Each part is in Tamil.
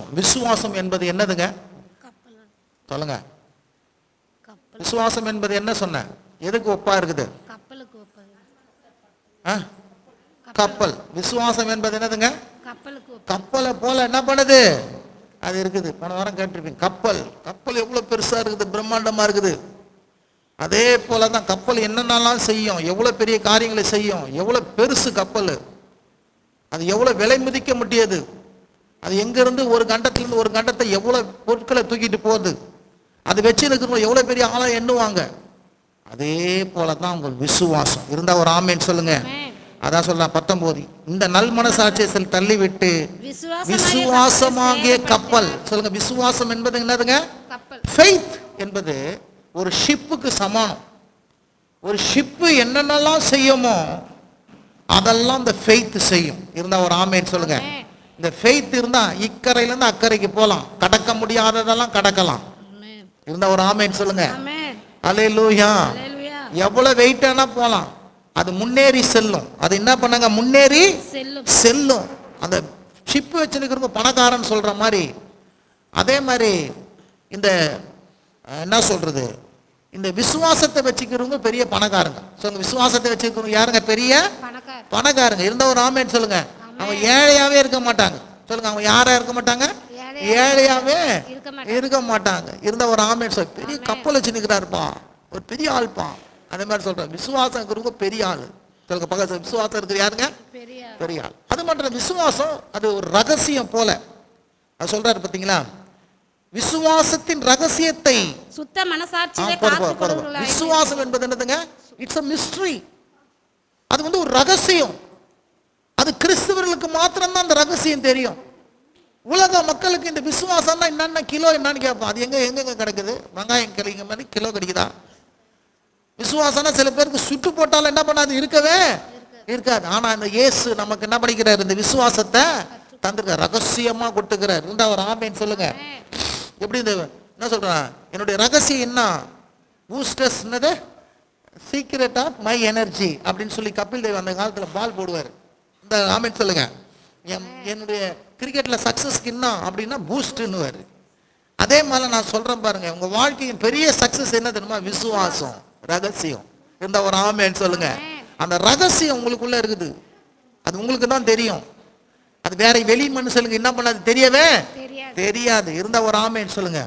விசுவாசம் என்பது என்னதுங்க? கப்பல் சொல்லுங்க. விசுவாசம் என்பது என்ன சொன்ன? எதுக்கு ஒப்பா இருக்குது? கப்பல். விசுவாசம் என்பது என்னதுங்க? கப்பலை போல என்ன பண்ணுது? அது இருக்குது. போன வாரம் கேட்டிருப்பீங்க. கப்பல். கப்பல் எவ்வளவு பெருசா இருக்குது பிரம்மாண்டமா இருக்குது. அதே போல தான் கப்பல் என்னென்னலாம் செய்யும் எவ்வளவு பெரிய காரியங்களை செய்யும் எவ்வளவு பெருசு கப்பல். அது எவ்வளவு விலை மதிக்க முடியாது. அது எங்கிருந்து ஒரு கண்டத்திலிருந்து ஒரு கண்டத்தை எவ்வளவு பொருட்களை தூக்கிட்டு போகுது? அது வச்சு இருக்கிறவங்க எவ்வளவு பெரிய ஆளா எண்ணுவாங்க? அதே போல தான் உங்கள் விசுவாசம். இருந்தா ஒரு ஆமேன்னு சொல்லுங்க. ஆமென். அதான் சொல்லலாம் பத்தொன்பது இந்த நல் மனசாட்சியை செல் தள்ளி விட்டு விசுவாசமாகிய கப்பலை. சொல்லுங்க விசுவாசம் என்பது என்னதுங்க? ஃபெய்த் என்பது ஒரு ஷிப்புக்கு சமானம். ஒரு ஷிப்பு என்னென்னலாம் செய்யுமோ அதெல்லாம் இந்த ஃபெய்த் செய்யும். இருந்தா ஒரு ஆமேன்னு சொல்லுங்க. ஆமென். இந்த ஃபெய்த் இருந்தா இக்கரையில இருந்து அக்கறைக்கு போகலாம் கடக்க முடியாததெல்லாம் கடக்கலாம். ஆமென். இருந்தா ஒரு ஆமேன்னு சொல்லுங்க. அலையிலூயா அல்லேலூயா. எவ்வளவு வெயிட்டானா போகலாம் அது முன்னேறி செல்லும். அது என்ன பண்ணாங்க? முன்னேறி செல்லும். அந்த ஷிப் வச்சிருக்கிறவங்க பணக்காரன் சொல்ற மாதிரி. அதே மாதிரி இந்த என்ன சொல்றது? இந்த விசுவாசத்தை வச்சுக்கிறவங்க பெரிய பணக்காரங்க. சொல்லுங்க விசுவாசத்தை வச்சுக்கிறவங்க யாருங்க? பெரிய பணக்கார பணக்காரங்க. இருந்த ஒரு ஆமேன்னு சொல்லுங்க. அவங்க ஏழையாவே இருக்க மாட்டாங்க. சொல்லுங்க அவங்க யாரா இருக்க மாட்டாங்க? ஏழையா ஏழையாவே இருக்க மாட்டாங்க. இருந்த ஒரு ஆமேன் சொல் பெரிய கப்பல் வச்சு நிற்கிறாருப்பா ஒரு பெரிய ஆள்ப்பா அதே மாதிரி சொல்றேன் விசுவாசம் இருக்கிறவங்க பெரிய ஆளு. சொல்லுங்க பக்கத்துல விசுவாசம் இருக்கிற யாருங்க? பெரிய ஆள். அது மட்டும் விசுவாசம் அது ஒரு ரகசியம் போல. அது சொல்றாரு பாத்தீங்களா? விசுவாசத்தின் ரகசியத்தை சுத்த. கொள்கிறவர்களாய் விசுவாசம் என்பது என்னதுங்க? இட்ஸ் அ மிஸ்ட்ரி அது வந்து ஒரு ரகசியம். அது கிறிஸ்தவர்களுக்கு மாத்திரம்தான் அந்த ரகசியம் தெரியும். உலக மக்களுக்கு இந்த விசுவாசம்னா என்னென்ன கிலோ என்னன்னு கேட்போம் அது எங்க எங்கெங்க கிடைக்குது? வெங்காயம் கிடைக்கிற மாதிரி கிலோ கிடைக்குதா? விசுவாசம்னா சில பேருக்கு சுட்டு போட்டாலும் என்ன பண்ணாது? இருக்கவே இருக்காது. ஆனா இந்த இயேசு நமக்கு என்ன பண்ணிக்கிறார் இந்த விசுவாசத்தை தந்திருக்கார். ரகசியமா கொடுத்துக்கிறார். இருந்தா ஒரு ஆமேன்னு சொல்லுங்க. எப்படி இந்த என்ன சொல்றான்? என்னுடைய ரகசியம் என்ன? பூஸ்டர்ஸ்னது என்னது? சீக்ரெட் ஆஃப் மை எனர்ஜி அப்படின்னு சொல்லி கபில் தேவ் அந்த காலத்துல பால் போடுவார். இந்த ஆமேன்னு சொல்லுங்க. என் என்னுடைய கிரிக்கெட்ல சக்சஸ்க்கு என்ன அப்படின்னா பூஸ்ட்னுவாரு அதே மாதிரி நான் சொல்றேன் பாருங்க உங்க வாழ்க்கையின் பெரிய சக்சஸ் என்ன தெரியுமா? விசுவாசம் ரகசியம். இந்த ஒரு ஆமேன்னு சொல்லுங்க. அந்த ரகசியம் உங்களுக்குள்ள இருக்குது. அது உங்களுக்கு தான் தெரியும். அது வேற வெளி மனுஷனுக்கு என்ன பண்ணாது? தெரியவே தெரியாது. இருந்த ஒரு ஆமேன்னு சொல்லுங்க.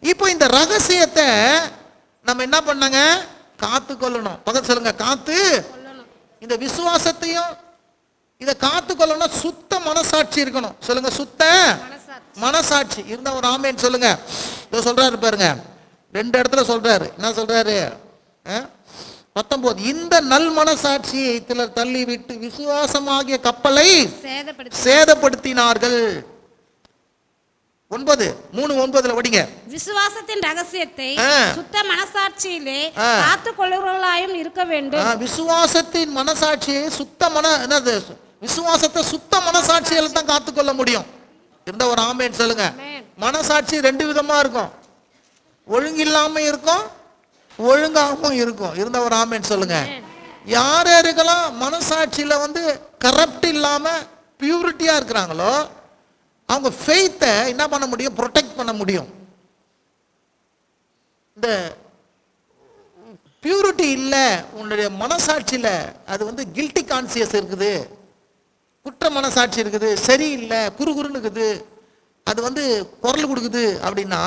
இப்போ இந்த ரகசியத்தை நம்ம என்ன பண்ணாங்க? காத்து கொள்ளணும் பக்கத்து சொல்லுங்க காத்து இந்த விசுவாசத்தையும் இதை காத்து கொள்ளணும் சுத்த மனசாட்சி இருக்கணும். சொல்லுங்க சுத்த மனசாட்சி. இருந்தா ஒரு ஆமேன்னு சொல்லுங்க. இதோ சொல்றாரு பாருங்க. ரெண்டு இடத்துல சொல்றாரு. என்ன சொல்றாரு? பத்தொன்பது. இந்த நல் மனசாட்சியை சிலர் தள்ளி விட்டு விசுவாசமாகிய கப்பலை சேதப்படுத்தி சேதப்படுத்தினார்கள். ஒன்பது. மூணு ஒன்பதுல படிங்க விசுவாசத்தின் ரகசியத்தை. சுத்த மனசாட்சியிலே. காத்து கொள்கிறவர்களாயும் இருக்க வேண்டும். விசுவாசத்தின் மனசாட்சியை சுத்த மன என்னது? விசுவாசத்தை சுத்த மனசாட்சியில தான் காத்துக்கொள்ள முடியும். இருந்த ஒரு ஆமேன்னு சொல்லுங்க. ஆமென். மனசாட்சி ரெண்டு விதமா இருக்கும். ஒழுங்கில்லாம இருக்கும் ஒழுங்காகவும் இருக்கும். இருந்த ஒரு ஆமேன்னு சொல்லுங்க. யார் யாருக்கெல்லாம் மனசாட்சியில வந்து கரப்ட் இல்லாம பியூரிட்டியா இருக்கிறாங்களோ அவங்க ஃபெய்த்தை என்ன பண்ண முடியும்? ப்ரொடெக்ட் பண்ண முடியும். இந்த பியூரிட்டி இல்லை உன்னுடைய மனசாட்சியில அது வந்து கில்ட்டி கான்சியஸ் இருக்குது. குற்ற மனசாட்சி இருக்குது சரியில்லை குறுகுறுன்னு இருக்குது அது வந்து குரல் கொடுக்குது அப்படின்னா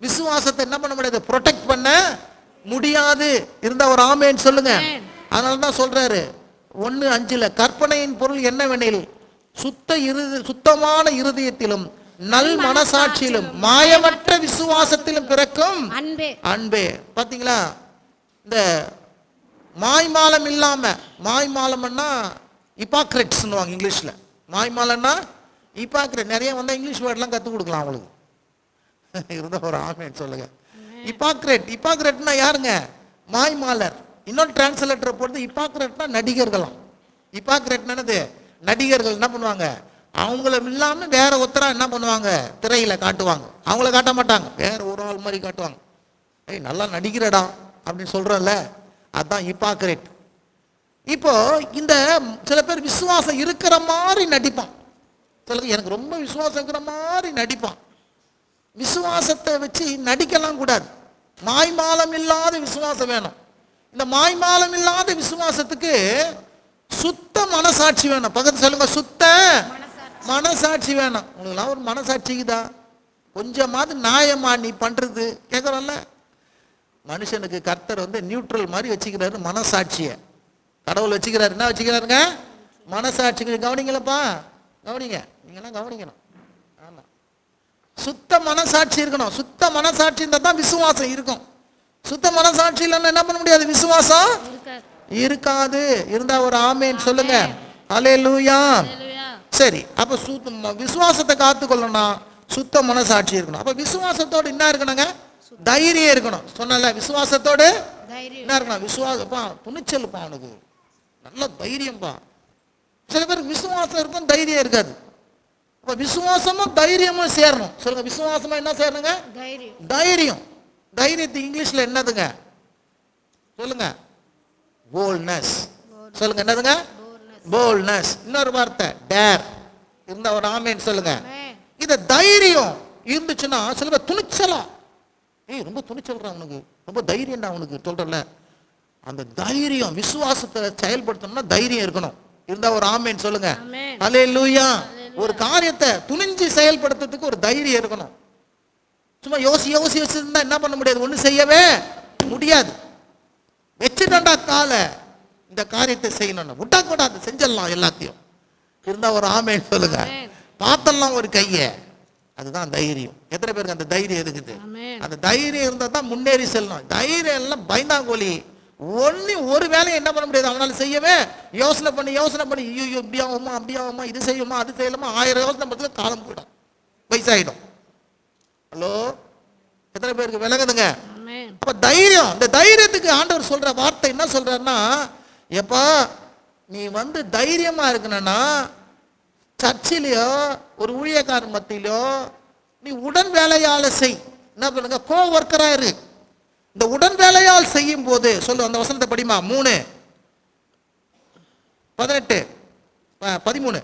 விசுவாசத்தை என்ன பண்ண முடியாது? ப்ரொடெக்ட் பண்ண முடியாது. இருந்த ஒரு ஆமேன்னு சொல்லுங்க. அதனால தான் சொல்றாரு. ஒன்று அஞ்சுல கற்பனையின் பொருள் என்னவெனில் சுத்த இருது சுத்தமான இருதயத்திலும் நல் மனசாட்சியிலும். மாயமற்ற விசுவாசத்திலும் பிறக்கும் அன்பே. அன்பே. பாத்தீங்களா? இந்த மாய்மாலம் இல்லாம மாய்மாலம்னா இப்பாக்ரெட்ஸ்னுவாங்க இங்கிலீஷ்ல. மாய்மாலம்னா இப்பாக்ரெட் நிறைய வந்தா இங்கிலீஷ் வேர்ட்லாம் கற்றுக் கொடுக்கலாம் அவங்களுக்கு. இருந்த ஒரு ஆமேன்னு சொல்லுங்க. இப்பாக்ரெட் இப்பாக்ரெட்னா யாருங்க? மாய்மாலர் இன்னொரு டிரான்ஸ்லேட்டரை பொறுத்து இப்பாக்ரெட்னா நடிகர்களாம் இப்பாக்ரெட்னா என்னது? நடிகர்கள் என்ன பண்ணுவாங்க? அவங்கள இல்லாம வேற ஒருத்தரா என்ன பண்ணுவாங்க? திரையில காட்டுவாங்க. அவங்கள காட்ட மாட்டாங்க. வேற ஒரு ஆள் மாதிரி காட்டுவாங்க. ஏய் நல்லா நடிக்கிறடா அப்படின்னு சொல்றோம்ல அதான் இப்பாக்ரெட் இப்போ இந்த சில பேர் விசுவாசம் இருக்கிற மாதிரி நடிப்பான். சில எனக்கு ரொம்ப விசுவாசம் இருக்கிற மாதிரி நடிப்பான். விசுவாசத்தை வச்சு நடிக்கலாம் கூடாது. மாய்மாலம் இல்லாத விசுவாசம் வேணும். இந்த மாய்மாலம் இல்லாத விசுவாசத்துக்கு சுத்த மனசாட்சி வேணும். பக்கத்து சொல்லுங்க சுத்த மனசாட்சி வேணும். உங்களுக்குலாம் ஒரு மனசாட்சிக்குதா கொஞ்சமாவது நியாயமா நீ பண்றது. கேட்குறோம்ல மனுஷனுக்கு கர்த்தர் வந்து நியூட்ரல் மாதிரி வச்சுக்கிறாரு மனசாட்சியை. கடவுள் வச்சுக்கிறாரு. என்ன வச்சுக்கிறாருங்க? மனசாட்சிக்கு கவனிங்களப்பா. கவனிங்க. நீங்களாம் கவனிக்கணும். ஆமா. சுத்த மனசாட்சி இருக்கணும். சுத்த மனசாட்சி இருந்தால் தான் விசுவாசம் இருக்கும். சுத்த மனசாட்சி இல்லைன்னா என்ன பண்ண முடியாது? விசுவாசம் இருக்காது. இருந்தா ஒரு ஆமேன்னு சொல்லுங்க. அலே லூயா சரி. அப்ப சுத்த விசுவாசத்தை காத்துக்கொள்ளணும்னா சுத்த மனசாட்சி இருக்கணும். அப்ப விசுவாசத்தோடு என்ன இருக்கணுங்க? தைரியம் இருக்கணும். சொன்னல விசுவாசத்தோடு தைரியம் என்ன இருக்கணும்? விசுவாசப்பா துணிச்சல்ப்பா அவனுக்கு. நல்ல தைரியம்பா. சில பேருக்கு விசுவாசம் இருக்கும் தைரியம் இருக்காது. அப்ப விசுவாசமும் தைரியமும் சேரணும். சொல்லுங்க விசுவாசமா என்ன சேரணுங்க? தைரியம். தைரியம். தைரியத்துக்கு இங்கிலீஷ்ல என்னதுங்க? சொல்லுங்க. போல்னஸ் சொல்லுங்க என்னதுங்க? போல்னஸ் இன்னொரு வார்த்தை டேர் இருந்தா ஒரு ஆமேன்னு சொல்லுங்க. இத தைரியம். இருந்துச்சுன்னா சில பேர் துணிச்சலா. ஏய் ரொம்ப துணிச்சல்றா அவனுக்கு. ரொம்ப தைரியம்டா அவனுக்கு. சொல்றல அந்த தைரியம் விசுவாசத்தை செயல்படுத்தணும்னா தைரியம் இருக்கணும். இருந்தா ஒரு ஆமேன்னு சொல்லுங்க. ஆமென். அலே லூயா ஒரு காரியத்தை துணிஞ்சு செயல்படுத்துறதுக்கு ஒரு தைரியம் இருக்கணும். சும்மா யோசி யோசி வச்சிருந்தா என்ன பண்ண முடியாது? ஒண்ணும் செய்யவே முடியாது. வச்சுட்டா காலை. இந்த காரியத்தை செய்யணும் விட்டா கூடாது செஞ்சிடலாம் எல்லாத்தையும். இருந்தா ஒரு ஆமேன்னு சொல்லுங்க. ஆமென். பார்த்தெல்லாம் ஒரு கையை. அதுதான் தைரியம். எத்தனை பேருக்கு அந்த தைரியம் இருக்குது? ஆமென். அந்த தைரியம் இருந்தா தான் முன்னேறி செல்லணும். தைரியம் எல்லாம் பயந்தாங்கோலி ஒண்ணு ஒரு வேலையை என்ன பண்ண முடியாது? அவனால செய்யவே யோசனை பண்ணி யோசனை பண்ணி ஐயோ இப்படி ஆகுமா அப்படி ஆகுமா இது செய்யுமா அது செய்யலாமா ஆயிரம் யோசனை பண்ணதுல காலம் போயிடும். வயசாயிடும். ஹலோ? எத்தனை பேருக்கு விளங்குதுங்க? அப்ப தைரியம் இந்த தைரியத்துக்கு ஆண்டவர் சொல்ற வார்த்தை என்ன சொல்றாருன்னா எப்பா நீ வந்து தைரியமா இருக்கணும்னா சர்ச்சிலையோ ஒரு ஊழியக்காரன் மத்தியிலோ நீ உடன் வேலையால செய். என்ன பண்ணுங்க? கோ ஒர்க்கரா இரு. இந்த உடன் வேலையால் செய்யும் போது சொல்லு அந்த வசனத்தை படிமா மூணு. பதினெட்டு. பதிமூணு.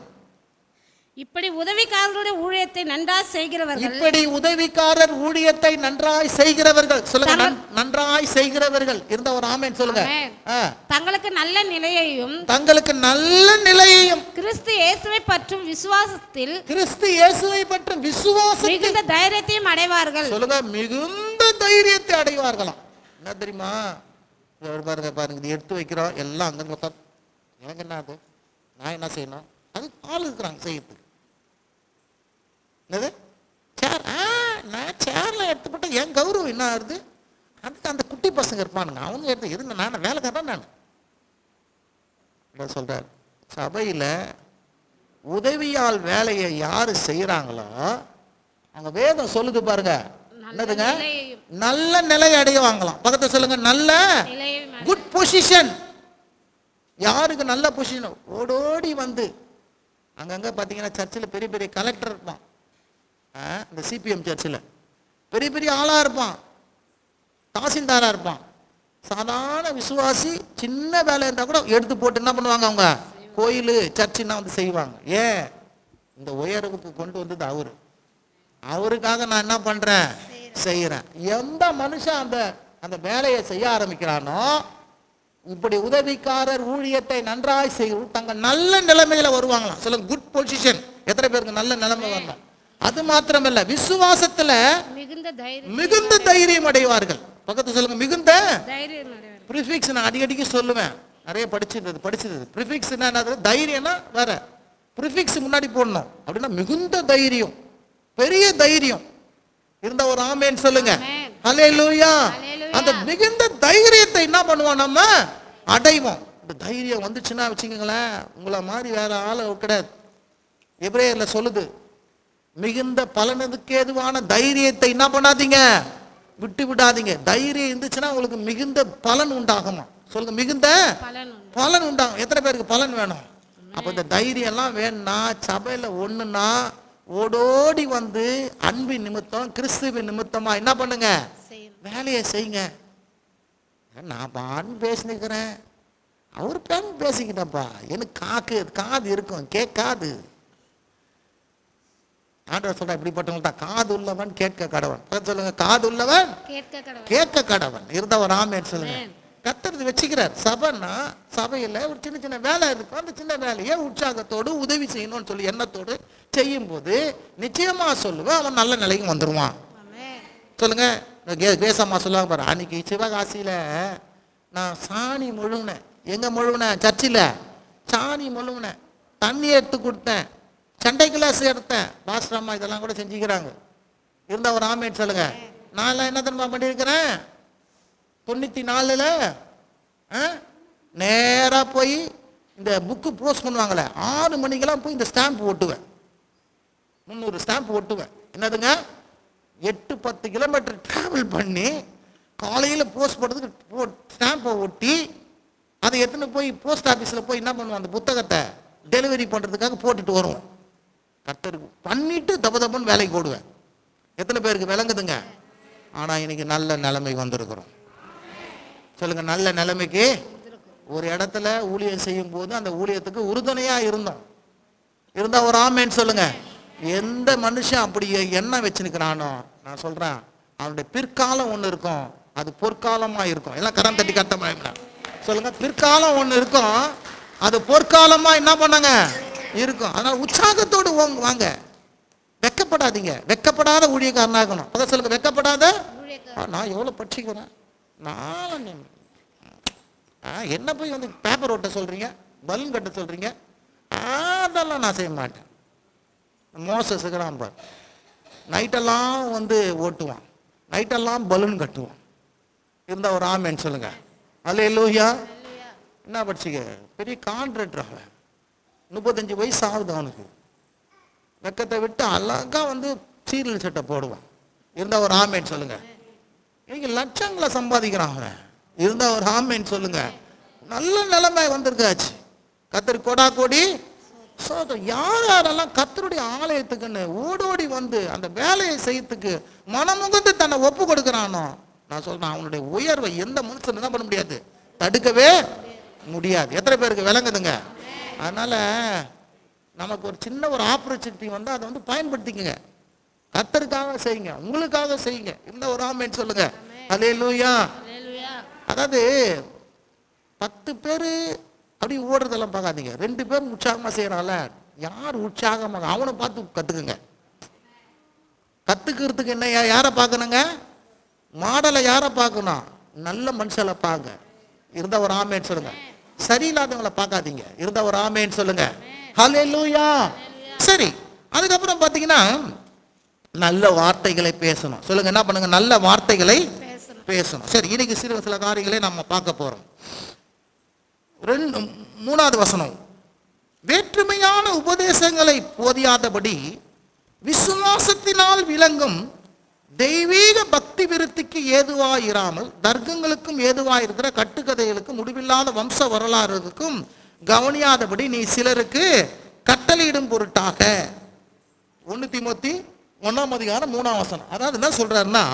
இப்படி உதவிக்காரர்களுடைய ஊழியத்தை நன்றாக செய்கிறவர்கள். இப்படி உதவிக்காரர் ஊழியத்தை நன்றாய் செய்கிறவர்கள். சொல்லுங்க நன்- நன்றாய் செய்கிறவர்கள். இருந்த ஒரு ஆமேன். சொல்லுங்க. தங்களுக்கு நல்ல நிலையையும் தங்களுக்கு நல்ல நிலையையும். கிறிஸ்து இயேசுவை பற்றும் விசுவாசத்தில் கிறிஸ்து இயேசுவை பற்றி விசுவாசம் மிகுந்த தைரியத்தையும் அடைவார்கள். சொல்லுங்க மிகுந்த தைரியத்தை அடைவார்களாம். என்ன தெரியுமா? பாருங்க பாருங்க இது எடுத்து வைக்கிறோம். எல்லாம் அங்க உட்கார் எனக்கு என்ன அது நான் என்ன செய்யணும்? அது ஆள் இருக்கிறாங்க செய்யறதுக்கு. என்னது? சேர் ஆ நான் சேர்ல எடுத்து போட்டா என் கௌரவம் என்ன ஆகுது? அதுக்கு அந்த குட்டி பசங்க இருப்பானுங்க. அவங்க எடுத்து எதுங்க நான் வேலைக்காரன் நான். என்ன சொல்றார்? சபையில உதவியால் வேலையை யாரு செய்யறாங்களோ அங்க வேதம் சொல்லுது பாருங்க. என்னதுங்க? நல்ல நிலை அடைவாங்களாம் பக்கத்துல சொல்லுங்க நல்ல குட் பொசிஷன் யாருக்கு நல்ல பொசிஷன் ஓடோடி வந்து. அங்கங்க பார்த்தீங்கன்னா சர்ச்சில் பெரிய பெரிய கலெக்டர் இருப்பான். இந்த சிபிஎம் சர்ச்சில் பெரிய பெரிய ஆளாக இருப்பான். தாசில்தாராக இருப்பான். சாதாரண விசுவாசி சின்ன வேலை இருந்தால் கூட எடுத்து போட்டு என்ன பண்ணுவாங்க அவங்க? கோயில் சர்ச்சுன்னா வந்து செய்வாங்க. ஏன்? இந்த உயர்வுக்கு கொண்டு வந்தது அவரு. அவருக்காக நான் என்ன பண்றேன்? செய்யறேன் எந்த மனுஷன் அந்த அந்த வேலையை செய்ய ஆரம்பிக்கிறானோ இப்படி உதவிக்காரர் ஊழியத்தை நன்றாய் செய்யும் தங்க நல்ல நிலைமையில வருவாங்களாம். சொல்லுங்க குட் பொசிஷன் எத்தனை பேருக்கு நல்ல நிலைமை வரலாம்? அது மாத்திரமல்ல விசுவாசத்துல மிகுந்த தைரியம். அடைவார்கள். பக்கத்து சொல்லுங்க மிகுந்த ப்ரிஃபிக்ஸ் நான் அடிக்கடிக்கு சொல்லுவேன். நிறைய படிச்சிருந்தது படிச்சது ப்ரிஃபிக்ஸ் என்னது? தைரியம்னா வேற. ப்ரிஃபிக்ஸ் முன்னாடி போடணும். அப்படின்னா மிகுந்த தைரியம். பெரிய தைரியம். இருந்த ஒரு ஆமேன்னு சொல்லுங்க. ஹalleluya. ஹalleluya. அந்த மிகுந்த தைரியத்தை என்ன பண்ணுவோம் நம்ம? அடைவோம். இந்த தைரியம் வந்துச்சுன்னா வச்சுக்கோங்களேன் உங்களை மாதிரி வேற ஆளு கிடையாது. எபிரேயர்ல சொல்லுது மிகுந்த பலனுக்கு ஏதுவான தைரியத்தை என்ன பண்ணாதீங்க? விட்டு விடாதீங்க. தைரியம் இருந்துச்சுன்னா உங்களுக்கு மிகுந்த பலன் உண்டாகுமா? சொல்லுங்க மிகுந்த பலன் உண்டு. பலன் உண்டாகும். எத்தனை பேருக்கு பலன் வேணும்? அப்ப இந்த தைரியம் எல்லாம் வேணும்னா சபையில ஒண்ணுன்னா ஓடோடி வந்து அன்பின் நிமித்தம் கிறிஸ்துவின் நிமித்தமா என்ன பண்ணுங்க? வேலையை செய்யுங்க. நான் பான்னு பேசினுக்கிறேன். அவர் பேன் பேசிக்கிட்டப்பா எனக்கு காக்கு காது இருக்கும். கேட்காது. ஆண்டவர் சொல்றா இப்படிப்பட்டவங்க தான் காது உள்ளவன் கேட்க கடவன். சொல்லுங்க. காது உள்ளவன் கேட்க கடவன். ஆமேன்னு சொல்லுங்க. ஆமென். கத்துறது வச்சுக்கிறார். சபைன்னா சபையில ஒரு சின்ன சின்ன வேலை இருக்கும். அந்த சின்ன வேலையை உற்சாகத்தோடு உதவி செய்யணும்னு சொல்லி எண்ணத்தோடு செய்யும்போது நிச்சயமா சொல்லுவேன் அவன் நல்ல நிலைக்கு வந்துருவான். ஆமென். சொல்லுங்க. கேசம்மா சொல்லுவாங்க பாரு. அன்னைக்கு சிவகாசியில நான் சாணி முழுவினேன் எங்க முழுவினேன் சர்ச்சில். சாணி முழுவினேன் தண்ணி எடுத்து கொடுத்தேன். சண்டை கிளாஸ் எடுத்தேன். பாஸ்டர் அம்மா இதெல்லாம் கூட செஞ்சுக்கிறாங்க. இருந்த ஒரு ஆமேட் சொல்லுங்க. நான் என்ன தெரியுமா பண்ணியிருக்கிறேன்? தொண்ணூற்றி நாலில் நேராக போய் இந்த புக்கு போஸ்ட் பண்ணுவாங்களே ஆறு மணிக்கெல்லாம் போய் இந்த ஸ்டாம்ப் ஒட்டுவேன் முந்நூறு ஸ்டாம்ப் ஒட்டுவேன் என்னதுங்க? எட்டு பத்து கிலோமீட்டர் டிராவல் பண்ணி காலையில் போஸ்ட் போடுறதுக்கு ஸ்டாம்பை ஒட்டி அதை எடுத்துன்னு போய் போஸ்ட் ஆஃபீஸில் போய் என்ன பண்ணுவோம் அந்த புத்தகத்தை டெலிவரி பண்ணுறதுக்காக போட்டுட்டு வருவோம் கத்தருக்கு பண்ணிட்டு தப்பு தப்புன்னு வேலைக்கு ஓடுவேன் எத்தனை பேருக்கு விளங்குதுங்க? ஆனால் இன்னைக்கு நல்ல நிலைமை வந்திருக்கிறோம். சொல்லுங்க நல்ல நிலைமைக்கு ஒரு இடத்துல ஊழியம் செய்யும் போது அந்த ஊழியத்துக்கு உறுதுணையா இருந்தோம் இருந்தா ஒரு ஆமேன்னு சொல்லுங்க. எந்த மனுஷன் அப்படி எண்ணம் வச்சுருக்கிறானோ நான் சொல்றேன் அவனுடைய பிற்காலம் ஒன்று இருக்கும் அது பொற்காலமா இருக்கும். எல்லாம் கரம் தட்டி கட்ட சொல்லுங்க பிற்காலம் ஒன்று இருக்கும் அது பொற்காலமா என்ன பண்ணாங்க? இருக்கும். அதனால உற்சாகத்தோடு வாங்க. வெக்கப்படாதீங்க. வெக்கப்படாத ஊழியக்காரனாகணும் அதான் சொல்லுங்க வெக்கப்படாத? நான் எவ்வளோ பட்சிக்கிறேன் நான் ஆ, என்ன போய் வந்து பேப்பர் ஓட்ட சொல்கிறீங்க பலூன் கட்ட சொல்கிறீங்க அதெல்லாம் நான் செய்ய மாட்டேன். மோசஸுக்கிறான் பார் நைட்டெல்லாம் வந்து ஓட்டுவான். நைட்டெல்லாம் பலூன் கட்டுவான். இருந்தால் ஒரு ஆமேன்னு சொல்லுங்க. அல்ல லூயா என்ன படிச்சுக்க? பெரிய கான்ட்ராக்டர் அவன். முப்பத்தஞ்சு வயசு ஆகுது அவனுக்கு. வெக்கத்தை விட்டு அழகா வந்து சீரியல் சட்டை போடுவான். இருந்தால் ஒரு ஆமேன்னு சொல்லுங்கள் இன்னைக்கு லட்சங்களை சம்பாதிக்கிறான் அவன் இருந்தால் ஒரு ஆமேன்னு சொல்லுங்க. நல்ல நிலைமை வந்திருக்காச்சு. கத்தர் கொடா கொடி சோதம். யார் யாரெல்லாம் கத்தருடைய ஆலயத்துக்குன்னு ஓடோடி வந்து அந்த வேலையை செய்யறதுக்கு மனமுகந்து தன்னை ஒப்பு கொடுக்குறானோ? நான் சொல்றேன் அவனுடைய உயர்வை எந்த மனுஷன் என்ன பண்ண முடியாது. தடுக்கவே முடியாது. எத்தனை பேருக்கு விளங்குதுங்க? அதனால நமக்கு ஒரு சின்ன ஒரு ஆப்பர்ச்சுனிட்டி வந்து அதை வந்து பயன்படுத்திக்கங்க. கத்தருக்காக செய்யுங்க. உங்களுக்காக செய்யுங்க. இந்த ஒரு ஆமேன்னு சொல்லுங்க. அலே லூயா அதாவது பத்து பேர் அப்படி ஓடுறதெல்லாம் பார்க்காதீங்க. ரெண்டு பேரும் உற்சாகமாக செய்கிறான்ல யார் உற்சாகமாக? அவனை பார்த்து கற்றுக்குங்க கற்றுக்கிறதுக்கு என்ன யாரை பார்க்கணுங்க? மாடலை யாரை பார்க்கணும்? நல்ல மனுஷனை பார்க்க இருந்த ஒரு ஆமேன்னு சொல்லுங்க. சரியில்லாதவங்களை பார்க்காதீங்க. இருந்த ஒரு ஆமேன்னு சொல்லுங்க. ஹalleluya. சரி. அதுக்கப்புறம் பார்த்தீங்கன்னா நல்ல வார்த்தைகளை பேசணும். சொல்லுங்க என்ன பண்ணுங்க? நல்ல வார்த்தைகளை பேசணும். சரி இன்னைக்கு சிறு சில காரியங்களை நம்ம பார்க்க போறோம். ரெண்டு மூணாவது வசனம். வேற்றுமையான உபதேசங்களை போதியாதபடி விசுவாசத்தினால் விளங்கும் தெய்வீக பக்தி விருத்திக்கு ஏதுவாயிராமல் தர்க்கங்களுக்கும் ஏதுவாயிருக்கிற கட்டுக்கதைகளுக்கும் முடிவில்லாத வம்ச வரலாறுக்கும் கவனியாதபடி நீ சிலருக்கு கட்டளையிடும் பொருட்டாக. ஒன்று திமுத்தி ஒன்றாம் அதிகாரம் மூணாம் வசனம். அதாவது என்ன சொல்றாருன்னா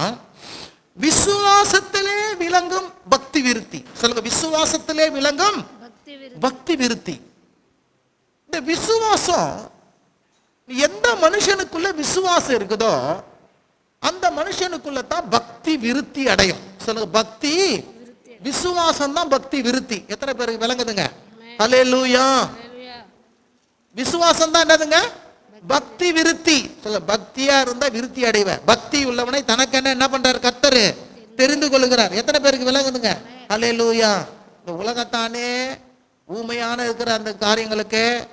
விசுவாசத்திலே விளங்கும் பக்தி விருத்தி. சொல்லுங்க விசுவாசத்திலே விளங்கும் பக்தி விருது பக்தி விருத்தி. இந்த விசுவாசம் எந்த மனுஷனுக்குள்ள விசுவாசம் இருக்குதோ அந்த மனுஷனுக்குள்ள தான் பக்தி விருத்தி அடையும். சொல்லுங்க பக்தி விசுவாசம் தான் பக்தி விருத்தி. எத்தனை பேருக்கு விளங்குதுங்க? அல்லேலூயா அல்லேலூயா விசுவாசம் தான் என்னதுங்க? பக்தி விருத்தி. சொல்ல பக்தியா இருந்தா விருத்தி அடைவ பக்தி உள்ளவனை தனக்கென்ன என்ன பண்றாரு? கத்தரு. தெரிந்து கொள்கிறார். எத்தனை பேருக்கு விளங்குதுங்க? அல்லேலூயா இந்த உலகத்தானே ஊமையான இருக்கிற அந்த காரியங்களுக்கு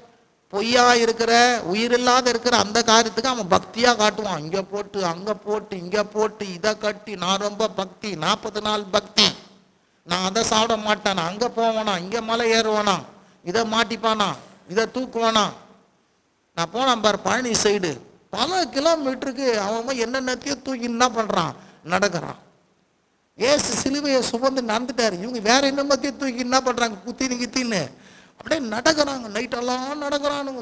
பொய்யா இருக்கிற உயிரில்லாத இருக்கிற அந்த காரியத்துக்கு அவன் பக்தியா காட்டுவான். இங்க போட்டு அங்க போட்டு இங்க போட்டு இதை கட்டி நான் ரொம்ப பக்தி நாற்பது நாள் பக்தி. நான் அதை சாப்பிட மாட்டேன். அங்க போவானா? இங்க மலை ஏறுவானா? இதை மாட்டிப்பானா? இதை தூக்குவானா? நான் போனேன் பார் பழனி சைடு பல கிலோமீட்டருக்கு அவன் அவன் என்னென்னத்தையும் தூக்கி என்ன பண்ணுறான் நடக்கிறான். ஏசு சிலுவையை சுமந்து நடந்துட்டாரு. இவங்க வேற என்னமத்தையும் தூக்கி என்ன பண்ணுறாங்க குத்தின்னு கித்தின்னு. அப்படியே நடக்கிறாங்க. நைட்டெல்லாம் நடக்கிறானுங்க.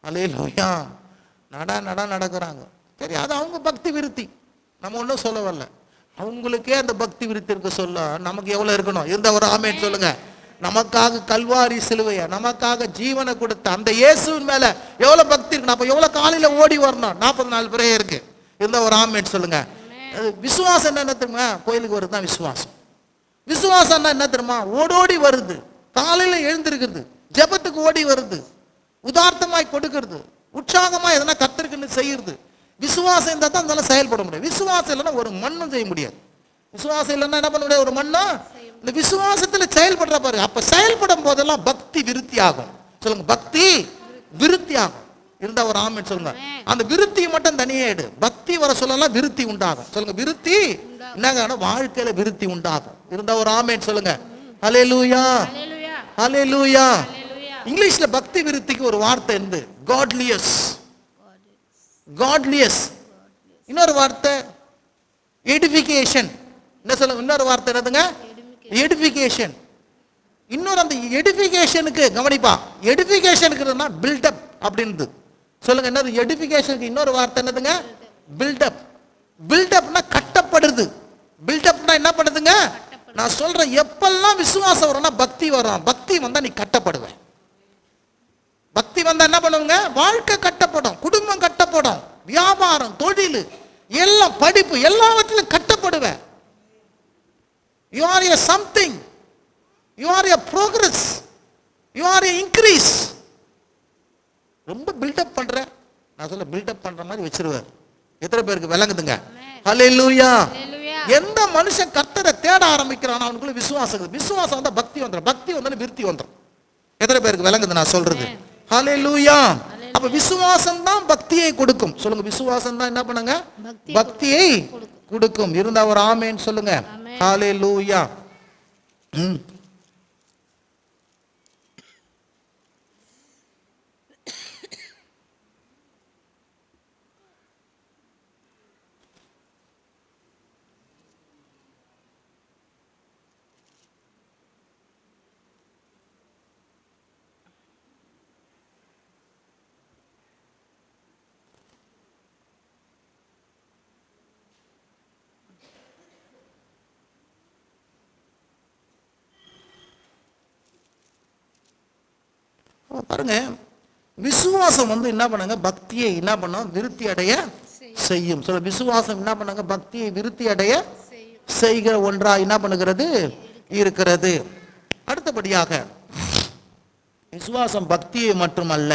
ஐயோ, ஐயோ, நட நட நடக்கிறாங்க. சரி அது அவங்க பக்தி விருத்தி. நம்ம ஒன்றும் சொல்ல வரல அவங்களுக்கே அந்த பக்தி விருத்தி இருக்க சொல்ல நமக்கு எவ்வளோ இருக்கணும்? இருந்த ஒரு ஆமேன்னு சொல்லுங்கள் நமக்காக கல்வாரி சிலுவைய? நமக்காக ஜீவனை கொடுத்த அந்த இயேசுவின் மேல எவ்வளவு பக்தி இருக்கு? அப்ப எவ்வளவு காலையில ஓடி வரணும்? நாற்பது நாலு பேரே இருக்கு. இருந்தா ஒரு ஆமேட் சொல்லுங்க. விசுவாசம் என்ன தெரியுமா? கோயிலுக்கு வருது தான் விசுவாசம் விசுவாசம்னா என்ன தெரியுமா? ஓடோடி வருது. காலையில எழுந்திருக்கிறது. ஜெபத்துக்கு ஓடி வருது. உதார்த்தமாய் கொடுக்கிறது. உற்சாகமா எதனா கத்திருக்குன்னு செய்யறது. விசுவாசம் இருந்தால் தான் அதனால செயல்பட முடியும். விசுவாசம் இல்லைன்னா ஒரு மண்ணும் செய்ய முடியாது. விசுவாசம் இல்லைன்னா என்ன பண்ண முடியாது? ஒரு மண்ணும் இந்த விசுவாசத்துல செயல்படுற பாரு அப்ப செயல்படும் போதெல்லாம் பக்தி விருத்தி ஆகும் சொல்லுங்க பக்தி விருத்தி ஆகும் இருந்தா ஒரு ஆமென் சொல்லுங்க. அந்த விருத்தியை மட்டும் தனியே எடு. பக்தி வர சொல்லலாம் விருத்தி உண்டாகும். சொல்லுங்க விருத்தி என்னங்க வாழ்க்கையில விருத்தி உண்டாகும். இருந்தா ஒரு ஆமென் சொல்லுங்க. ஹalleluya. ஹalleluya. ஹalleluya. ஹalleluya. இங்கிலீஷ்ல பக்தி விருத்திக்கு ஒரு வார்த்தை இருந்து காட்லியஸ் காட்லியஸ் இன்னொரு வார்த்தை எடிஃபிகேஷன் என்ன சொல்ல இன்னொரு வார்த்தை என்னதுங்க? எடிஃபிகேஷன் இன்னொரு அந்த எடிஃபிகேஷனுக்கு கவனிப்பா. எடிஃபிகேஷனுக்கு பில்டப் அப்படின்றது சொல்லுங்க என்னது? எடிஃபிகேஷனுக்கு இன்னொரு வார்த்தை என்னதுங்க? பில்டப் பில்டப்னா கட்டப்படுறது பில்டப்னா என்ன பண்ணுதுங்க? நான் சொல்றேன் எப்பெல்லாம் விசுவாசம் வரும்னா பக்தி வரும். பக்தி வந்தா நீ கட்டப்படுவேன் பக்தி வந்தா என்ன பண்ணுவங்க? வாழ்க்கை கட்டப்படும். குடும்பம் கட்டப்படும். வியாபாரம் தொழில் எல்லாம் படிப்பு எல்லாவற்றிலும் கட்டப்படுவேன் you are a something you are a progress you are a increase ரொம்ப பில்டப் பண்ற நான் சொல்ல பில்டப் பண்ற மாதிரி வச்சிருவார். எத்தனை பேருக்கு விளங்குதுங்க? ஹalleluya எந்த மனுஷன் கர்த்தரை தேட ஆரம்பிக்கிறானோ அவனுக்குள்ள விசுவாசம். விசுவாசம் வந்தா பக்தி வந்துடும் பக்தி வந்தா விருத்தி வந்துடும் எத்தனை பேருக்கு விளங்குது நான் சொல்றது? ஹalleluya அப்ப விசுவாசம் தான் பக்தியை கொடுக்கும். சொல்லுங்க விசுவாசம் தான் என்ன பண்ணுங்க? பக்தி பக்தியை கொடுக்கும். இருந்தா ஒரு ஆமேன்னு சொல்லுங்க. ஆமென். ஹalleluya. ம். பாருங்க விசுவாசம் வந்து என்ன பண்ணுங்க பக்தியை என்ன பண்ணும் விருத்தி அடைய செய்யும். சொல்ல விசுவாசம் என்ன பண்ணுங்க பக்தியை விருத்தி அடைய செய்கிற ஒன்றா என்ன பண்ணுகிறது? இருக்கிறது. அடுத்தபடியாக விசுவாசம் பக்தியை மட்டுமல்ல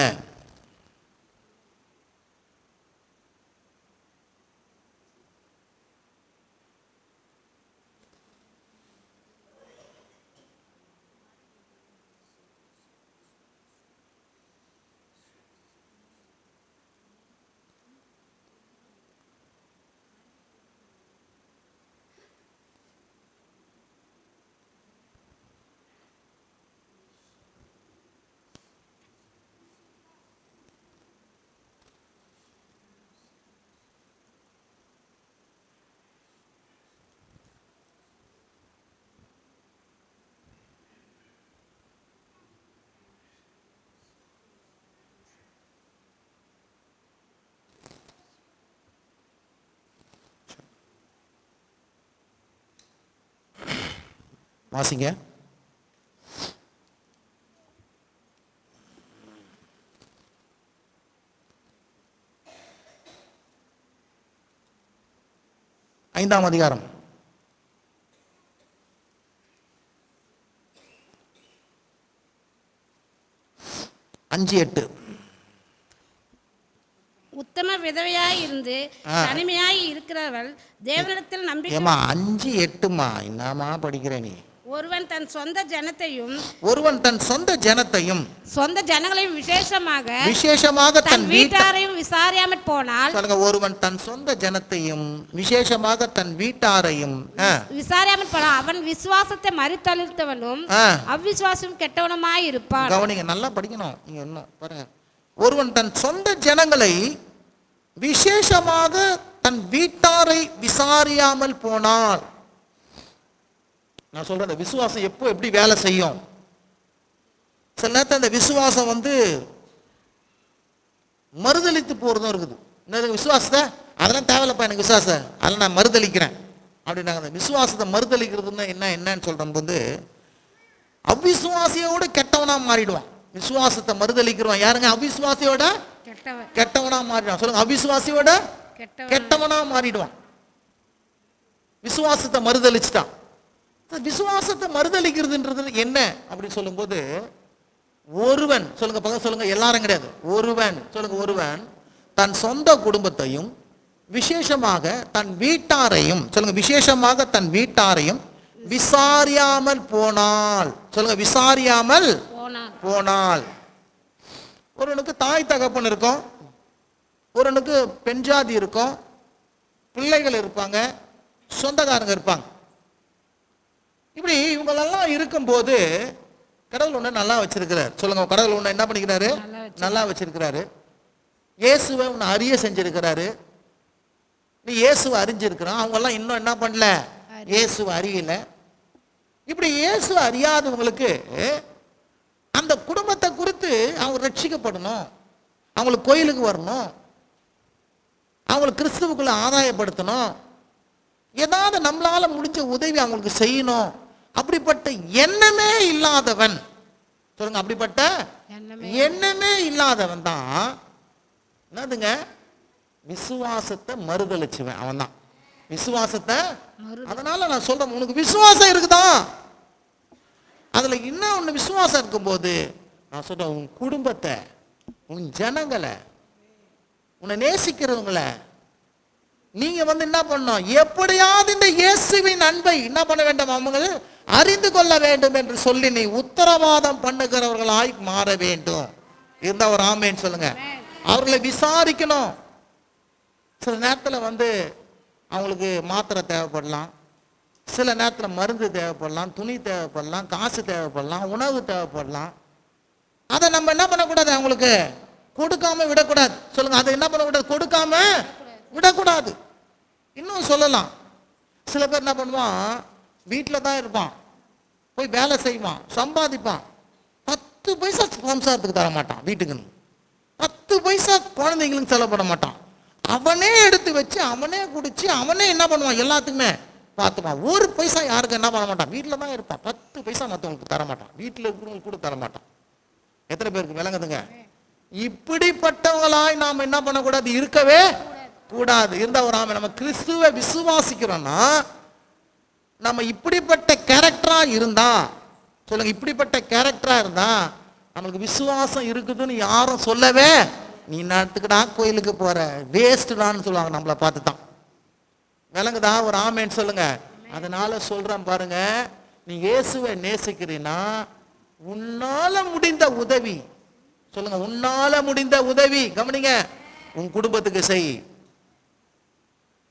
வாசிங்க. ஐந்தாம் அதிகாரம். அஞ்சு எட்டு. உத்தம விதவையாய் இருந்து. தனிமையாய் இருக்கிறவள் தேவனிடத்தில் நம்பிக்கை அஞ்சு எட்டுமா என்னம்மா படிக்கிற நீ? ஒருவன் தன் சொந்த ஜனத்தையும் ஒருவன் தன் சொந்த ஜனத்தையும் சொந்த ஜனங்களையும் விசேஷமாக விசேஷமாக தன் தன் வீட்டார் வீட்டாரையும் விசாரியாமற் போனால் சொல்லுங்க ஒருவன் தன் சொந்த ஜனத்தையும் விசேஷமாக தன் வீட்டாரையும் ஆ, விசாரியாமற் போனால் அவன் விசுவாசத்தை மறுத்தளித்தவனும் அவ்விசுவாசம் கெட்டவனுமாய் இருப்பான். கவனிங்க நல்லா படிக்கணும். நீங்க இன்னும் பாருங்க. ஒருவன் தன் சொந்த ஜனங்களை விசேஷமாக தன் வீட்டாரை விசாரியாமல் போனால் நான் சொல்றேன் இந்த விசுவாசம் எப்போ எப்படி வேலை செய்யும்? சில நேரத்தில் அந்த விசுவாசம் வந்து மறுதளித்து போறதும் இருக்குது. என்னது விசுவாசத்தை? அதெல்லாம் தேவையில்லப்பா எனக்கு விசுவாசம் அதெல்லாம் நான் மறுதளிக்கிறேன் அப்படின்னாங்க. அந்த விசுவாசத்தை மறுதளிக்கிறதுன்னா என்ன என்னன்னு சொல்றோம் வந்து அவிசுவாசியோட கெட்டவனா மாறிடுவான். விசுவாசத்தை மறுதளிக்கிறவன் யாருங்க? அவிசுவாசியோட கெட்டவன். மாறிடுவான். சொல்லுங்க அவிசுவாசியோட கெட்டவன். மாறிடுவான். விசுவாசத்தை மறுதளிச்சிட்டான் விசுவாசத்தை மறுதளிக்கிறதுன்றது என்ன அப்படி சொல்லும்போது ஒருவன் சொல்லுங்க பக்கம் சொல்லுங்க எல்லாரும் கிடையாது. ஒருவன் சொல்லுங்க ஒருவன் தன் சொந்த குடும்பத்தையும் விசேஷமாக தன் வீட்டாரையும் சொல்லுங்க விசேஷமாக தன் வீட்டாரையும் விசாரியாமல் போனால் சொல்லுங்க விசாரியாமல் போனால். ஒருவனுக்கு தாய் தகப்பன் இருக்கும் ஒருவனுக்கு பெண் ஜாதி இருக்கும் பிள்ளைகள் இருப்பாங்க சொந்தக்காரங்க இருப்பாங்க. இப்படி இவங்களெல்லாம் இருக்கும்போது கடவுள் ஒன்று நல்லா வச்சிருக்கிறார். சொல்லுங்க கடவுள் ஒன்று என்ன பண்ணிக்கிறாரு? நல்லா வச்சிருக்கிறாரு. இயேசுவை உன்னை அறிய செஞ்சிருக்கிறாரு. நீ இயேசுவை அறிஞ்சிருக்கிறான் அவங்கெல்லாம் இன்னும் என்ன பண்ணல? இயேசுவை அறியல. இப்படி இயேசுவை அறியாதவங்களுக்கு அந்த குடும்பத்தை குறித்து அவங்க ரட்சிக்கப்படணும். அவங்களுக்கு கோயிலுக்கு வரணும். அவங்களுக்கு கிறிஸ்துவுக்குள்ள ஆதாயப்படுத்தணும். ஏதாவது நம்மளால முடிஞ்ச உதவி அவங்களுக்கு செய்யணும். அப்படிப்பட்ட எண்ணமே இல்லாதவன். சொல்லுங்க அப்படிப்பட்ட எண்ணமே இல்லாதவன் தான். என்னதுங்க? விசுவாசத்தை மறுதளிச்சுவன். அவன் தான் விசுவாசத்தை அதனால நான் சொல்றேன் உனக்கு விசுவாசம் இருக்குதா? அதுல இன்னும் ஒண்ணு விசுவாசம் இருக்கும்போது நான் சொல்றேன் உன் குடும்பத்தை உன் ஜனங்களை உன்னை நேசிக்கிறவங்கள நீங்க வந்து என்ன பண்ணணும்? எப்படியாவது இந்த இயேசுவின் அன்பை என்ன பண்ண வேண்டும்? அவங்க அறிந்து கொள்ள வேண்டும் என்று சொல்லி நீ உத்தரவாதம் பண்ணுகிறவர்களாய் மாற வேண்டும். இருந்தா ஒரு ஆமேன்னு சொல்லுங்க. அவர்களை விசாரிக்கணும். சில நேரத்தில் வந்து அவங்களுக்கு மாத்திரை தேவைப்படலாம். சில நேரத்தில் மருந்து தேவைப்படலாம் துணி தேவைப்படலாம் காசு தேவைப்படலாம் உணவு தேவைப்படலாம். அதை நம்ம என்ன பண்ணக்கூடாது அவங்களுக்கு? கொடுக்காம விடக்கூடாது. சொல்லுங்க அதை என்ன பண்ணக்கூடாது? கொடுக்காம விடக்கூடாது. இன்னும் சொல்லலாம். சில பேர் என்ன பண்ணுவான் வீட்டில் தான் இருப்பான். போய் வேலை செய்வான் சம்பாதிப்பான். பத்து பைசா சம்சாரத்துக்கு தர மாட்டான் வீட்டுக்குன்னு. பத்து பைசா குழந்தைங்களுக்கு செலவு பண்ண மாட்டான். அவனே எடுத்து வச்சு அவனே குடிச்சு அவனே என்ன பண்ணுவான் எல்லாத்துக்குமே? பார்த்துப்பான் ஒரு பைசா யாருக்கு என்ன பண்ண மாட்டான். வீட்டில் தான் இருப்பான் பத்து பைசா மற்றவங்களுக்கு தர மாட்டான். வீட்டில் இருக்கிறவங்களுக்கு கூட தர மாட்டான். எத்தனை பேருக்கு விளங்குதுங்க? இப்படிப்பட்டவங்களாய் நாம் என்ன பண்ணக்கூடாது? இருக்கவே கூடாது. இருந்தால் ஒரு ஆமை நம்ம கிறிஸ்துவை விசுவாசிக்கிறோம்னா நம்ம இப்படிப்பட்ட கேரக்டராக இருந்தா சொல்லுங்க இப்படிப்பட்ட கேரக்டராக இருந்தா நம்மளுக்கு விசுவாசம் இருக்குதுன்னு யாரும் சொல்லவே நீ நடத்துக்கிட்டா கோயிலுக்கு போகிற வேஸ்ட்டுடான்னு சொல்லுவாங்க நம்மளை பார்த்து தான் விளங்குதா? ஒரு ஆமேன்னு சொல்லுங்க. அதனால சொல்கிறேன் பாருங்க நீ இயேசுவை நேசிக்கிறீன்னா உன்னால முடிந்த உதவி சொல்லுங்க உன்னால முடிந்த உதவி கவனிங்க உன் குடும்பத்துக்கு செய்.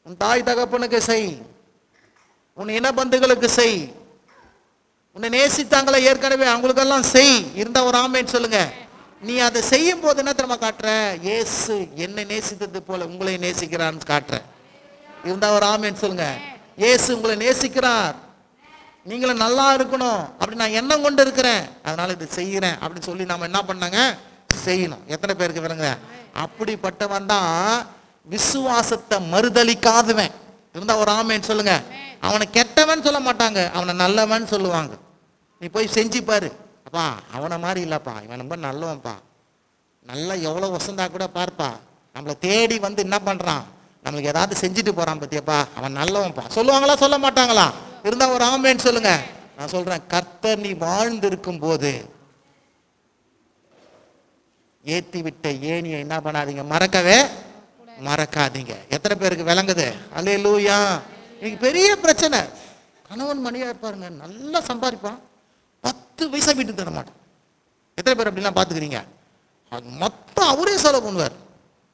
உன் தாய் தகப்பனுக்கு செய். உன் இனபந்துகளுக்கு செய். உன்னை நேசித்தாங்களே ஏற்கனவே அவங்களுக்கெல்லாம் செய். இருந்தா ஒரு ஆமேன்னு சொல்லுங்க. நீ அதை செய்யும் போது என்ன திரும்ப காட்டுற? ஏசு என்னை நேசித்தது போல உங்களை நேசிக்கிறான்னு காட்டுற. இருந்தா ஒரு ஆமேன்னு சொல்லுங்க. ஏசு உங்களை நேசிக்கிறார். நீங்களும் நல்லா இருக்கணும். அப்படி நான் எண்ணம் கொண்டு இருக்கிறேன். அதனால இது செய்கிறேன். அப்படின்னு சொல்லி நாம என்ன பண்ணாங்க? செய்யணும். எத்தனை பேருக்கு விளங்க அப்படிப்பட்டவன் தான் விசுவாசத்தை மறுதளிக்காதவன். இருந்தா ஒரு ஆமேன்னு சொல்லுங்க. அவனை கெட்டவன் சொல்ல மாட்டாங்க அவனை நல்லவன் சொல்லுவாங்க. நீ போய் செஞ்சு பாரு. அப்பா அவனை மாதிரி இல்லைப்பா இவன் ரொம்ப நல்லவன்ப்பா. நல்லா எவ்வளோ வசந்தா கூட பார்ப்பா. நம்மளை தேடி வந்து என்ன பண்ணுறான் நம்மளுக்கு ஏதாவது செஞ்சுட்டு போகிறான் பத்தியப்பா அவன் நல்லவன்ப்பா. சொல்லுவாங்களா சொல்ல மாட்டாங்களா? இருந்தால் ஒரு ஆமேன்னு சொல்லுங்க. நான் சொல்கிறேன் கர்த்தர் நீ வாழ்ந்து இருக்கும் போது ஏற்றி விட்ட ஏனியை என்ன பண்ணாதீங்க. மறக்கவே மறக்காதீங்க. எத்தனை பேருக்கு விளங்குது? அல்லேலூயா இன்னைக்கு பெரிய பிரச்சனை. கணவன் மணியா இருப்பாருங்க நல்லா சம்பாதிப்பான். பத்து பைசா வீட்டுக்கு தர மாட்டான். எத்தனை பேர் அப்படிலாம் பார்த்துக்கிறீங்க? அது மொத்தம் அவரே செலவு பண்ணுவார்.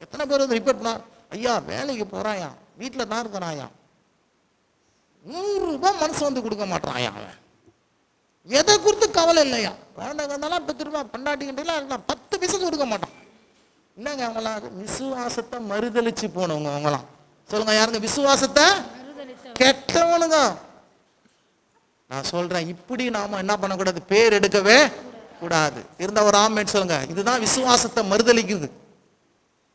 எத்தனை பேர் வந்து ரிப்போர்ட் பண்ணா ஐயா வேலைக்கு போகிறாயா வீட்டில் தான் இருக்கிறாயா? நூறுரூபா மனசு வந்து கொடுக்க மாட்டான் அவன். எதை குறித்து கவலை இல்லையா? வேண்டாம் வந்தாலும் பத்து ரூபாய் பண்டாட்டிக்கிட்டலாம் இருக்கலாம். பத்து பைசா கொடுக்க மாட்டான். என்னங்க அவங்களாம்? விசுவாசத்தை மறுதளிச்சு போனவங்க அவங்களாம். சொல்லுங்க யாருங்க? விசுவாசத்தை கெட்டவனுங்க. நான் சொல்றேன் இப்படி நாம என்ன பண்ணக்கூடாது? பேர் எடுக்கவே கூடாது. இருந்த ஒரு ஆமேன் சொல்லுங்க. இதுதான் விசுவாசத்தை மறுதளிக்குது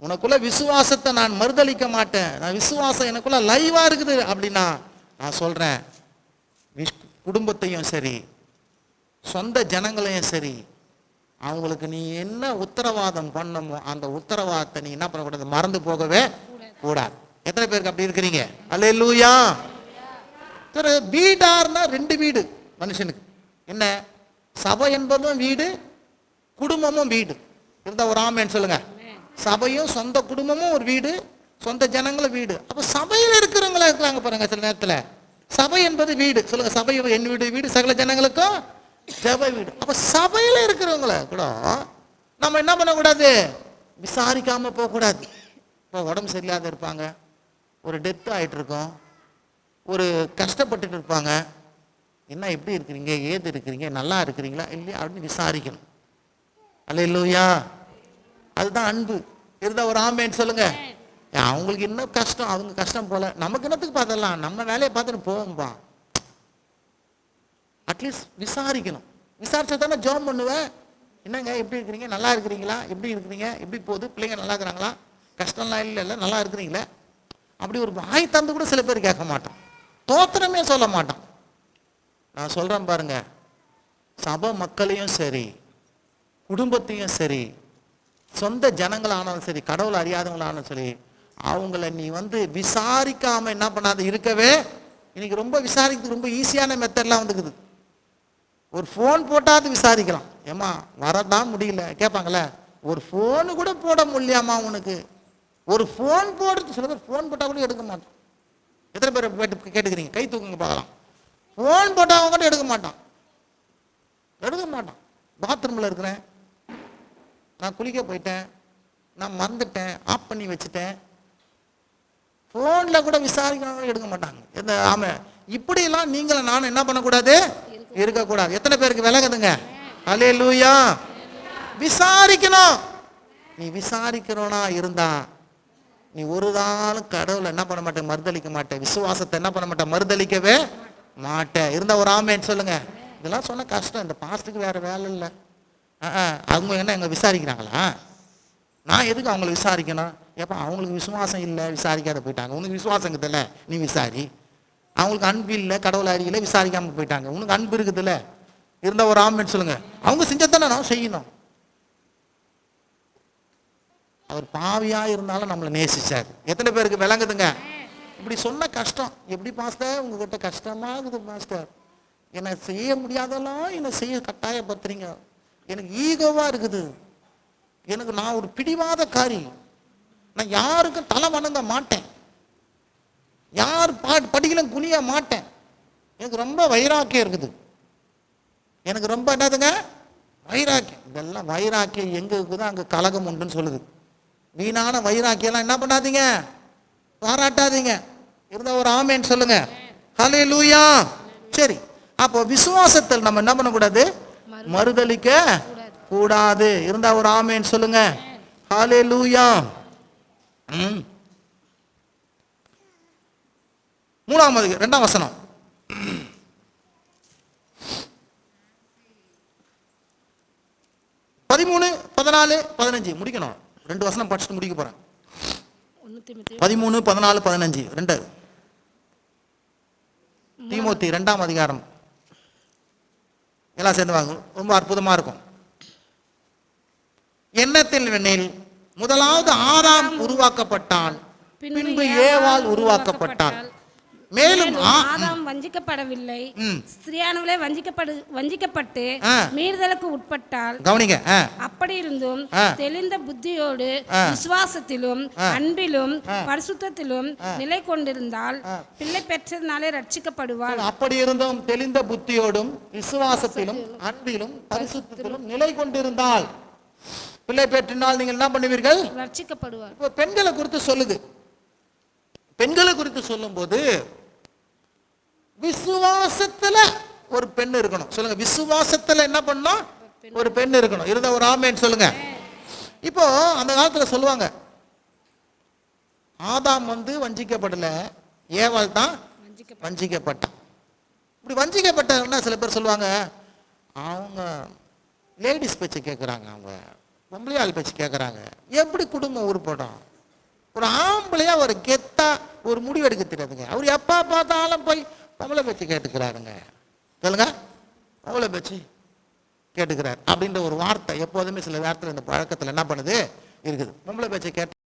உனக்குள்ள விசுவாசத்தை நான் மறுதளிக்க மாட்டேன். நான் விசுவாசம் எனக்குள்ள லைவா இருக்குது அப்படின்னா நான் சொல்றேன் விஷ்- குடும்பத்தையும் சரி சொந்த ஜனங்களையும் சரி அவங்களுக்கு நீ என்ன உத்தரவாதம் பண்ணமோ அந்த உத்தரவாதத்தை நீ என்ன பண்ணக்கூடாது? மறந்து போகவே கூடாது. எத்தனை பேருக்கு அப்படி இருக்கிறீங்க? அல்ல லூயா சரி வீடார்னா ரெண்டு வீடு மனுஷனுக்கு. என்ன? சபை என்பதும் வீடு குடும்பமும் வீடு. இருந்தால் ஒரு ஆமேன்னு சொல்லுங்க. சபையும் சொந்த குடும்பமும் ஒரு வீடு சொந்த ஜனங்களும் வீடு. அப்போ சபையில் இருக்கிறவங்களா இருக்கிறாங்க பாருங்க சில நேரத்தில். சபை என்பது வீடு. சொல்லுங்க சபை என் வீடு வீடு சகல ஜனங்களுக்கும் சபை வீடு. அப்போ சபையில் இருக்கிறவங்கள கூட நம்ம என்ன பண்ணக்கூடாது? விசாரிக்காமல் போகக்கூடாது. இப்போ உடம்பு சரியில்லாத இருப்பாங்க. ஒரு டெத் ஆகிட்டுருக்கோம் ஒரு கஷ்டப்பட்டுட்டு இருப்பாங்க. என்ன எப்படி இருக்கிறீங்க? ஏது இருக்கிறீங்க? நல்லா இருக்கிறீங்களா? இல்லையா? அப்படின்னு விசாரிக்கணும். அல்ல அதுதான் அன்பு. இருந்தால் ஒரு ஆம்பேன்னு சொல்லுங்க. அவங்களுக்கு இன்னும் கஷ்டம்? அவங்க கஷ்டம் போல. நமக்கு என்னத்துக்கு பார்த்துடலாம்? நம்ம வேலையை பார்த்துட்டு போவோம்பா. அட்லீஸ்ட் விசாரிக்கணும். விசாரிச்சா தானே ஜாப் பண்ணுவேன். என்னங்க எப்படி இருக்கிறீங்க? நல்லா இருக்கிறீங்களா? எப்படி இருக்கிறீங்க? எப்படி போகுது? பிள்ளைங்க நல்லா இருக்கிறாங்களா? கஷ்டம்லாம் இல்லை இல்லை நல்லா இருக்கிறீங்களே? அப்படி ஒரு வாய் தந்து கூட சில பேர் கேட்க மாட்டான். தோத்திரமே சொல்ல மாட்டான். நான் சொல்கிறேன் பாருங்க. சபை மக்களையும் சரி குடும்பத்தையும் சரி சொந்த ஜனங்களானாலும் சரி கடவுள் அறியாதவங்களானாலும் சரி அவங்கள நீ வந்து விசாரிக்காமல் என்ன பண்ணாத இருக்கவே இன்னைக்கு ரொம்ப விசாரிக்கிறது ரொம்ப ஈஸியான மெத்தட்லாம் வந்துக்குது. ஒரு ஃபோன் போட்டாவது விசாரிக்கலாம். ஏம்மா வரதான் முடியல. கேட்பாங்களே ஒரு ஃபோனு கூட போட முடியாமா உனக்கு? ஒரு ஃபோன் போடுறது சில பேர் ஃபோன் போட்டால் கூட எடுக்க மாட்டான். எத்தனை பேர் கேட்டு கேட்டுக்கிறீங்க? கை தூக்குங்க பார்க்கலாம். ஃபோன் போட்டால் கூட எடுக்க மாட்டான். எடுக்க மாட்டான். பாத்ரூமில் இருக்கிறேன். நான் குளிக்க போயிட்டேன். நான் மறந்துட்டேன். ஆஃப் பண்ணி வச்சுட்டேன். ஃபோனில் கூட விசாரிக்கணும் எடுக்க மாட்டாங்க. எந்த ஆமாம் இப்படியெல்லாம் நீங்களும் நானும் என்ன பண்ணக்கூடாது? இருக்கக்கூடாது. எத்தனை பேருக்கு விலகுதுங்க அலே லூயா விசாரிக்கணும். நீ விசாரிக்கிறோனா இருந்தா நீ ஒரு நாளும் கடவுளை என்ன பண்ண மாட்டேன்? மறுதளிக்க மாட்டேன். விசுவாசத்தை என்ன பண்ண மாட்டேன்? மறுதளிக்கவே மாட்டேன். இருந்தா ஒரு ஆமேன்னு சொல்லுங்க. இதெல்லாம் சொன்ன கஷ்டம். இந்த பாஸ்ட்டுக்கு வேற வேலை இல்லை. அவங்க என்ன எங்க விசாரிக்கிறாங்களா? நான் எதுக்கு அவங்கள விசாரிக்கணும்? ஏப்பா அவங்களுக்கு விசுவாசம் இல்லை விசாரிக்காத போயிட்டாங்க. உனக்கு விசுவாசம் இருக்குதுல்ல நீ விசாரி. அவங்களுக்கு அன்பு இல்லை கடவுள் அறியல விசாரிக்காம போயிட்டாங்க. உனக்கு அன்பு இருக்குதுல்ல. இருந்தா ஒரு ஆமென் சொல்லுங்க. அவங்க செஞ்சதானே நான் செய்யணும். அவர் பாவியா இருந்தாலும் நம்மளை நேசிச்சார். எத்தனை பேருக்கு விளங்குதுங்க? இப்படி சொன்ன கஷ்டம். எப்படி பாஸ்டர் உங்ககிட்ட கஷ்டமா இருக்குது பாஸ்டர் என்னை செய்ய முடியாதெல்லாம் என்னை செய்ய கட்டாயப்படுத்துறீங்க. எனக்கு ஈகோவா இருக்குது. எனக்கு நான் ஒரு பிடிவாத காரி நான் யாருக்கும் தலை வணங்க மாட்டேன். யார் பா படிக்கலும் குனிய மாட்டேன். எனக்கு ரொம்ப வைராக்கியம் இருக்குது. எனக்கு ரொம்ப என்னதுங்க? வைராக்கியம். இதெல்லாம் வைராக்கியம் எங்க இருக்குதோ அங்கே கலகம் உண்டுன்னு சொல்லுது. வீணான வைராக்கியெல்லாம் என்ன பண்ணாதீங்க? பாராட்டாதீங்க. இருந்தால் ஒரு ஆமேன்னு சொல்லுங்க. ஹலே லூயா சரி. அப்போ விசுவாசத்தில் நம்ம என்ன பண்ணக்கூடாது? மறுதலிக்க கூடாது. இருந்தா ஒரு ஆமேன்னு சொல்லுங்க. ஹலே லூயா ம். மூணாவது ரெண்டாம் வசனம். பதிமூணு பதினாலு பதினஞ்சு. முடிக்கணும். ரெண்டு வசனம் படிச்சுட்டு முடிக்க திமுத்தி. பதிமூணு பதினாலு பதினஞ்சு ரெண்டு. தீமோத்தி ரெண்டாம் அதிகாரம். எல்லாம் சேர்ந்து வாங்க. ரொம்ப அற்புதமா இருக்கும். எண்ணத்தில் வெண்ணில் முதலாவது ஆதாம் உருவாக்கப்பட்டான். பின்பு ஏவாள் உருவாக்கப்பட்டாள். மேலும் ஆதாம் வஞ்சிக்கப்படவில்லை. ஸ்திரியானவளே வஞ்சிக்கப்படு வஞ்சிக்கப்பட்டு. மீறுதலுக்கு உட்பட்டால் கவனிங்க அப்படி இருந்தும். தெளிந்த புத்தியோடு. விசுவாசத்திலும். அன்பிலும். பரிசுத்தத்திலும் நிலை கொண்டிருந்தால். பிள்ளை பெற்றதினாலே ரட்சிக்கப்படுவாள் அப்படி இருந்தும் தெளிந்த புத்தியோடும் விசுவாசத்திலும் அன்பிலும் பரிசுத்திலும் நிலை கொண்டிருந்தால் பிள்ளை பெற்றினால் நீங்கள் என்ன பண்ணுவீர்கள் ரட்சிக்கப்படுவாள் இப்போ பெண்களை குறித்து சொல்லுது பெண்களை குறித்து சொல்லும்போது விசுவாசத்துல ஒரு பெண் இருக்கணும். சொல்லுங்க விசுவாசத்துல என்ன பண்ணணும் ஒரு பெண் இருக்கணும். இருந்த ஒரு ஆமேன்னு சொல்லுங்க. இப்போ அந்த காலத்துல சொல்லுவாங்க ஆதாம் வந்து வஞ்சிக்கப்படல ஏவாள் தான் வஞ்சிக்கப்பட்டான் இப்படி வஞ்சிக்கப்பட்டவங்கன்னா சில பேர் சொல்லுவாங்க அவங்க லேடிஸ் பேச்சு கேட்குறாங்க அவங்க பொம்பளையாள் பேச்சு கேட்குறாங்க எப்படி குடும்பம் உருப்படும் ஒரு ஆம்பளையா ஒரு கெத்தா ஒரு முடிவு எடுக்க தெரியாதுங்க. அவர் எப்போ பார்த்தாலும் போய் தமிழை பேச்சு கேட்டுக்கிறாருங்க. சொல்லுங்க தமிழை பேச்சு கேட்டுக்கிறார். அப்படின்ற ஒரு வார்த்தை எப்போதுமே சில நேரத்தில் இந்த பழக்கத்தில் என்ன பண்ணுது? இருக்குது. பொம்பளை பேச்சை கேட்டு